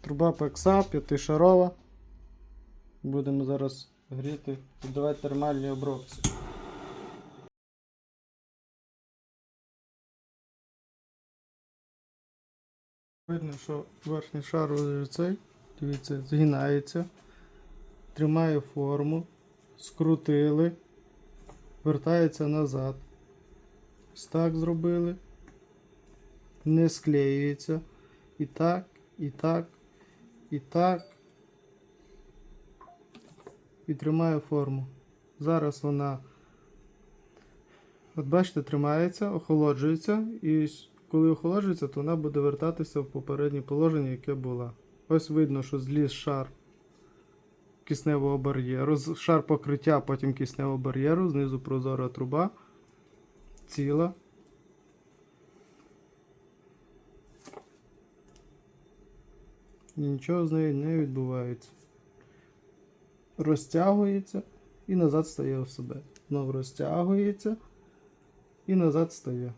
Труба пекса п'ятишарова. Будемо зараз гріти, піддавати термальні обробці. Видно, що верхній шар цей, дивіться, згинається, тримає форму, скрутили, вертається назад. Ось так зробили. Не склеюється. І так, і так, і так. І тримає форму. Зараз вона, от бачите, тримається, охолоджується, і коли охолоджується, то вона буде вертатися в попереднє положення, яке було. Ось видно, що зліз шар кисневого бар'єру, шар покриття, потім кисневого бар'єру, знизу прозора труба, ціла. Нічого з нею не відбувається. Розтягується і назад стає в себе. Знову розтягується і назад стає.